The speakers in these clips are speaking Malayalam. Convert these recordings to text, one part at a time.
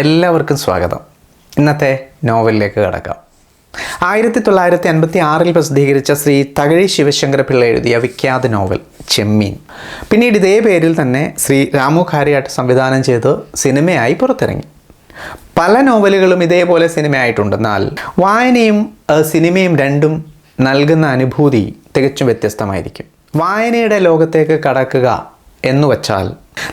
എല്ലാവർക്കും സ്വാഗതം. ഇന്നത്തെ നോവലിലേക്ക് കടക്കാം. ആയിരത്തി തൊള്ളായിരത്തി അൻപത്തി ആറിൽ പ്രസിദ്ധീകരിച്ച ശ്രീ തകഴി ശിവശങ്കര പിള്ള എഴുതിയ വിഖ്യാത നോവൽ ചെമ്മീൻ. പിന്നീട് ഇതേ പേരിൽ തന്നെ ശ്രീ രാമു കാര്യാട്ട് സംവിധാനം ചെയ്ത് സിനിമയായി പുറത്തിറങ്ങി. പല നോവലുകളും ഇതേപോലെ സിനിമയായിട്ടുണ്ടെന്നാൽ വായനയും സിനിമയും രണ്ടും നൽകുന്ന അനുഭൂതി തികച്ചും വ്യത്യസ്തമായിരിക്കും. വായനയുടെ ലോകത്തേക്ക് കടക്കുക എന്ന് വച്ചാൽ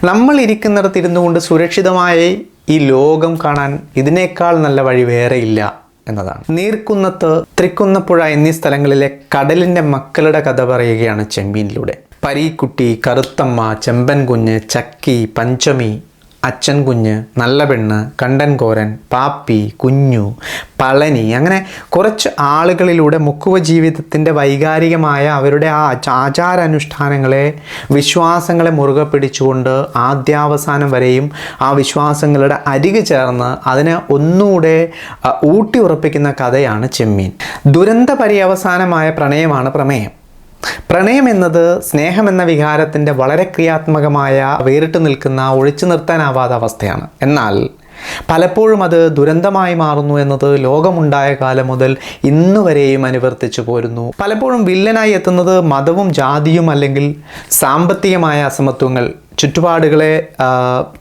നമ്മൾ ഇരിക്കുന്നിടത്തിരുന്നു കൊണ്ട് സുരക്ഷിതമായി ഈ ലോകം കാണാൻ ഇതിനേക്കാൾ നല്ല വഴി വേറെയില്ല എന്നതാണ്. നീർക്കുന്നത്ത് തൃക്കുന്നപ്പുഴ എന്നീ സ്ഥലങ്ങളിലെ കടലിന്റെ മക്കളുടെ കഥ പറയുകയാണ് ചെമ്മീനിലൂടെ. പരീക്കുട്ടി കറുത്തമ്മ ചെമ്പൻ കുഞ്ഞ് ചക്കി പഞ്ചമി അച്ഛൻ കുഞ്ഞ് നല്ല പെണ്ണ് കണ്ടൻ കോരൻ പാപ്പി കുഞ്ഞു പളനി അങ്ങനെ കുറച്ച് ആളുകളിലൂടെ മുക്കുവ ജീവിതത്തിന്റെ വൈകാരികമായ അവരുടെ ആ ആച- ആചാരാനുഷ്ഠാനങ്ങളെ വിശ്വാസങ്ങളെ മുറുകെ പിടിച്ചുകൊണ്ട് ആദ്യാവസാനം വരെയും ആ വിശ്വാസങ്ങളുടെ അരികു ചേർന്ന് അതിനെ ഒന്നുകൂടെ ഊട്ടി ഉറപ്പിക്കുന്ന കഥയാണ് ചെമ്മീൻ. ദുരന്ത പര്യവസാനമായ പ്രണയമാണ് പ്രമേയം. പ്രണയം എന്നത് സ്നേഹം എന്ന വികാരത്തിന്റെ വളരെ ക്രിയാത്മകമായ വേറിട്ട് നിൽക്കുന്ന ഒഴിച്ചു നിർത്താനാവാത്ത അവസ്ഥയാണ്. എന്നാൽ പലപ്പോഴും അത് ദുരന്തമായി മാറുന്നു എന്നത് ലോകമുണ്ടായ കാലം മുതൽ ഇന്നു വരെയും അനുവർത്തിച്ചു പോരുന്നു. പലപ്പോഴും വില്ലനായി എത്തുന്നത് മതവും ജാതിയും അല്ലെങ്കിൽ സാമ്പത്തികമായ അസമത്വങ്ങൾ ചുറ്റുപാടുകളെ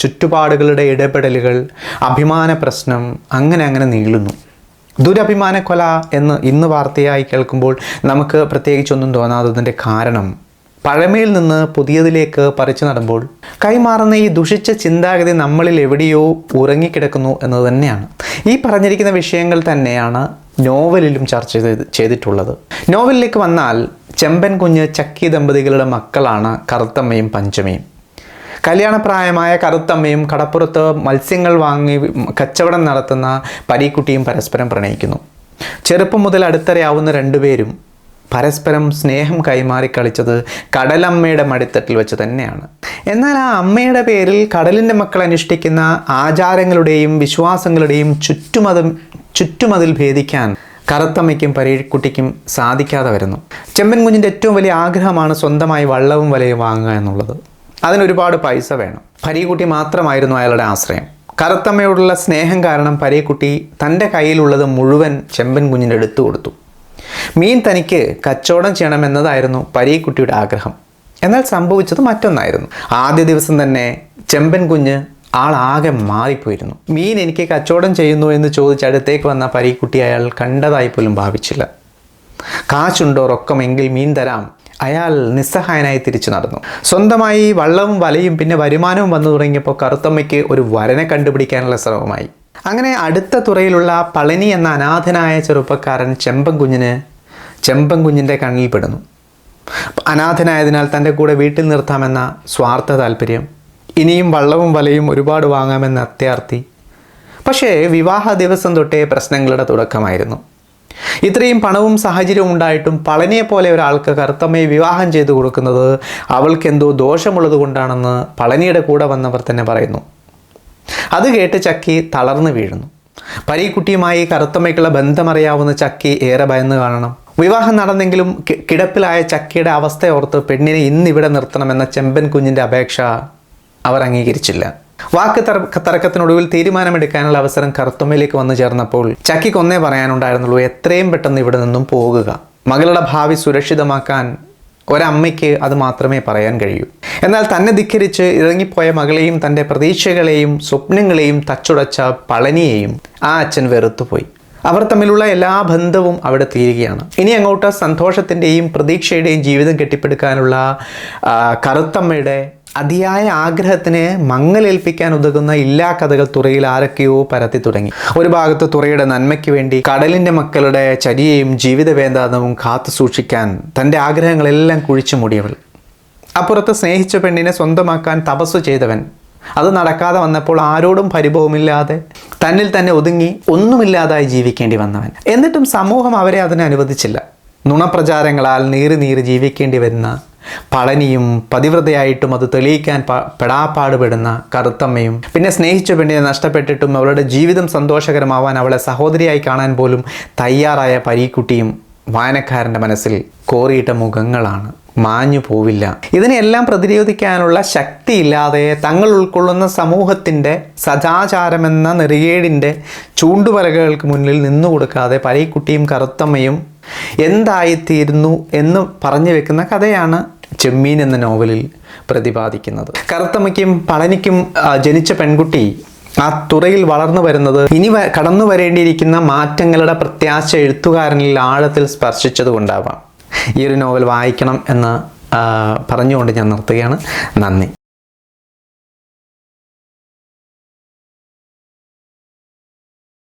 ചുറ്റുപാടുകളുടെ ഇടപെടലുകൾ അഭിമാന പ്രശ്നം അങ്ങനെ അങ്ങനെ നീളുന്നു. ദുരഭിമാന കൊല എന്ന് ഇന്ന് വാർത്തയായി കേൾക്കുമ്പോൾ നമുക്ക് പ്രത്യേകിച്ചൊന്നും തോന്നാത്തതിന്റെ കാരണം. പഴമയിൽ നിന്ന് പുതിയതിലേക്ക് പറിച്ചു നടുമ്പോൾ കൈമാറുന്ന ഈ ദുഷിച്ച ചിന്താഗതി നമ്മളിൽ എവിടെയോ ഉറങ്ങിക്കിടക്കുന്നു എന്നത് തന്നെയാണ്. ഈ പറഞ്ഞിരിക്കുന്ന വിഷയങ്ങൾ തന്നെയാണ് നോവലിലും ചർച്ച ചെയ്ത് ചെയ്തിട്ടുള്ളത്. നോവലിലേക്ക് വന്നാൽ ചെമ്പൻ കുഞ്ഞ് ചക്കി ദമ്പതികളുടെ മക്കളാണ് കറുത്തമ്മയും പഞ്ചമിയും. കല്യാണപ്രായമായ കറുത്തമ്മയും കടപ്പുറത്ത് മത്സ്യങ്ങൾ വാങ്ങി കച്ചവടം നടത്തുന്ന പരീക്കുട്ടിയും പരസ്പരം പ്രണയിക്കുന്നു. ചെറുപ്പം മുതൽ അടുത്തറിയാവുന്ന രണ്ടുപേരും പരസ്പരം സ്നേഹം കൈമാറി കളിച്ചത് കടലമ്മയുടെ മടിത്തട്ടിൽ വെച്ച് തന്നെയാണ്. എന്നാൽ ആ അമ്മയുടെ പേരിൽ കടലിന്റെ മക്കൾ അനുഷ്ഠിക്കുന്ന ആചാരങ്ങളുടെയും വിശ്വാസങ്ങളുടെയും ചുറ്റുമതം ചുറ്റുമതിൽ ഭേദിക്കാൻ കറുത്തമ്മയ്ക്കും പരീക്കുട്ടിക്കും സാധിക്കാതെ വരുന്നു. ചെമ്പൻ കുഞ്ഞിന്റെ ഏറ്റവും വലിയ ആഗ്രഹമാണ് സ്വന്തമായി വള്ളവും വലയും വാങ്ങുക എന്നുള്ളത്. അതിനൊരുപാട് പൈസ വേണം. പരീക്കുട്ടി മാത്രമായിരുന്നു അയാളുടെ ആശ്രയം. കറുത്തമ്മയോടുള്ള സ്നേഹം കാരണം പരീക്കുട്ടി തന്റെ കയ്യിലുള്ളത് മുഴുവൻ ചെമ്പൻ കുഞ്ഞിന്റെ എടുത്തു കൊടുത്തു. മീൻ തനിക്ക് കച്ചവടം ചെയ്യണമെന്നതായിരുന്നു പരീക്കുട്ടിയുടെ ആഗ്രഹം. എന്നാൽ സംഭവിച്ചത് മറ്റൊന്നായിരുന്നു. ആദ്യ ദിവസം തന്നെ ചെമ്പൻ കുഞ്ഞ് ആളാകെ മാറിപ്പോയിരുന്നു. മീൻ എനിക്ക് കച്ചവടം ചെയ്യുന്നു എന്ന് ചോദിച്ച് അടുത്തേക്ക് വന്ന പരീക്കുട്ടി അയാൾ കണ്ടതായി പോലും ഭാവിച്ചില്ല. കാശുണ്ടോ റൊക്കമെങ്കിൽ മീൻ തരാം. അയാൾ നിസ്സഹായനായി തിരിച്ചു നടന്നു. സ്വന്തമായി വള്ളവും വലയും പിന്നെ വരുമാനവും വന്നു തുടങ്ങിയപ്പോൾ കറുത്തമ്മയ്ക്ക് ഒരു വരനെ കണ്ടുപിടിക്കാനുള്ള ശ്രമമായി. അങ്ങനെ അടുത്ത തുറയിലുള്ള പളനി എന്ന അനാഥനായ ചെറുപ്പക്കാരൻ ചെമ്പം കുഞ്ഞിന് ചെമ്പം കുഞ്ഞിന്റെ കണ്ണിൽ പെടുന്നു. അനാഥനായതിനാൽ തന്റെ കൂടെ വീട്ടിൽ നിർത്താമെന്ന സ്വാർത്ഥ താല്പര്യം ഇനിയും വള്ളവും വലയും ഒരുപാട് വാങ്ങാമെന്ന അത്യാർത്ഥി. പക്ഷേ വിവാഹ ദിവസം തൊട്ടേ പ്രശ്നങ്ങളുടെ തുടക്കമായിരുന്നു. ഇത്രയും പണവും സാഹചര്യവും ഉണ്ടായിട്ടും പളനിയെ പോലെ ഒരാൾക്ക് കറുത്തമ്മയെ വിവാഹം ചെയ്തു കൊടുക്കുന്നത് അവൾക്ക് എന്തോ ദോഷമുള്ളത് കൊണ്ടാണെന്ന് പളനിയുടെ കൂടെ വന്നവർ തന്നെ പറയുന്നു. അത് കേട്ട് ചക്കി തളർന്നു വീഴുന്നു. പരീക്കുട്ടിയുമായി കറുത്തമ്മയ്ക്കുള്ള ബന്ധമറിയാവുന്ന ചക്കി ഏറെ ഭയന്ന് കാണണം. വിവാഹം നടന്നെങ്കിലും കിടപ്പിലായ ചക്കിയുടെ അവസ്ഥയോർത്ത് പെണ്ണിനെ ഇന്നിവിടെ നിർത്തണമെന്ന ചെമ്പൻ കുഞ്ഞിന്റെ അപേക്ഷ അവർ അംഗീകരിച്ചില്ല. വാക്ക് തർക്ക തർക്കത്തിനൊടുവിൽ തീരുമാനമെടുക്കാനുള്ള അവസരം കറുത്തമ്മയിലേക്ക് വന്നു ചേർന്നപ്പോൾ ചക്കിക്ക് ഒന്നേ പറയാനുണ്ടായിരുന്നുള്ളൂ എത്രയും പെട്ടെന്ന് ഇവിടെ നിന്നും പോകുക. മകളുടെ ഭാവി സുരക്ഷിതമാക്കാൻ ഒരമ്മയ്ക്ക് അത് മാത്രമേ പറയാൻ കഴിയൂ. എന്നാൽ തന്നെ ധിക്കരിച്ച് ഇറങ്ങിപ്പോയ മകളെയും തന്റെ പ്രതീക്ഷകളെയും സ്വപ്നങ്ങളെയും തച്ചുടച്ച പളനിയെയും ആ അച്ഛൻ വെറുത്തുപോയി. അവർ തമ്മിലുള്ള എല്ലാ ബന്ധവും അവിടെ തീരുകയാണ്. ഇനി അങ്ങോട്ട് സന്തോഷത്തിന്റെയും പ്രതീക്ഷയുടെയും ജീവിതം കെട്ടിപ്പടുക്കാനുള്ള കറുത്തമ്മയുടെ അതിയായ ആഗ്രഹത്തിന് മങ്ങലേൽപ്പിക്കാൻ ഉതകുന്ന ഇല്ലാ കഥകൾ തുറയിൽ ആരൊക്കെയോ പരത്തി തുടങ്ങി. ഒരു ഭാഗത്ത് തുറയുടെ നന്മയ്ക്ക് വേണ്ടി കടലിന്റെ മക്കളുടെ ചരിയയും ജീവിത വേദാന്തവും കാത്തു സൂക്ഷിക്കാൻ തന്റെ ആഗ്രഹങ്ങളെല്ലാം കുഴിച്ചു മൂടിയവൾ. അപ്പുറത്ത് സ്നേഹിച്ച പെണ്ണിനെ സ്വന്തമാക്കാൻ തപസ്സു ചെയ്തവൻ. അത് നടക്കാതെ വന്നപ്പോൾ ആരോടും പരിഭവമില്ലാതെ തന്നിൽ തന്നെ ഒതുങ്ങി ഒന്നുമില്ലാതായി ജീവിക്കേണ്ടി വന്നവൻ. എന്നിട്ടും സമൂഹം അവരെ അതിനെ അനുവദിച്ചില്ല. നുണപ്രചാരങ്ങളാൽ നീറി നീറി ജീവിക്കേണ്ടി വരുന്ന പളനിയും പതിവ്രതയായിട്ടും അത് തെളിയിക്കാൻ പെടാപ്പാടുപെടുന്ന കറുത്തമ്മയും പിന്നെ സ്നേഹിച്ച പെണ്ണിനെ നഷ്ടപ്പെട്ടിട്ടും അവളുടെ ജീവിതം സന്തോഷകരമാവാൻ അവളെ സഹോദരിയായി കാണാൻ പോലും തയ്യാറായ പരീക്കുട്ടിയും വായനക്കാരന്റെ മനസ്സിൽ കോറിയിട്ട മുഖങ്ങളാണ്. മാഞ്ഞു പോവില്ല. ഇതിനെല്ലാം പ്രതിരോധിക്കാനുള്ള ശക്തിയില്ലാതെ തങ്ങൾ ഉൾക്കൊള്ളുന്ന സമൂഹത്തിന്റെ സദാചാരമെന്ന നെറികേടിന്റെ ചൂണ്ടുപലകൾക്ക് മുന്നിൽ നിന്നു കൊടുക്കാതെ പരീക്കുട്ടിയും കറുത്തമ്മയും എന്തായിത്തീരുന്നു എന്ന് പറഞ്ഞു വെക്കുന്ന കഥയാണ് ചെമ്മീൻ എന്ന നോവലിൽ പ്രതിപാദിക്കുന്നത്. കറുത്തമ്മയ്ക്കും പളനിക്കും ജനിച്ച പെൺകുട്ടി ആ തുറയിൽ വളർന്നു വരുന്നത് ഇനി കടന്നു വരേണ്ടിയിരിക്കുന്ന മാറ്റങ്ങളുടെ പ്രത്യാശ എഴുത്തുകാരനിൽ ആഴത്തിൽ സ്പർശിച്ചതുകൊണ്ടാവാം. ഈ ഒരു നോവൽ വായിക്കണം എന്ന് പറഞ്ഞുകൊണ്ട് ഞാൻ നിർത്തുകയാണ്. നന്ദി.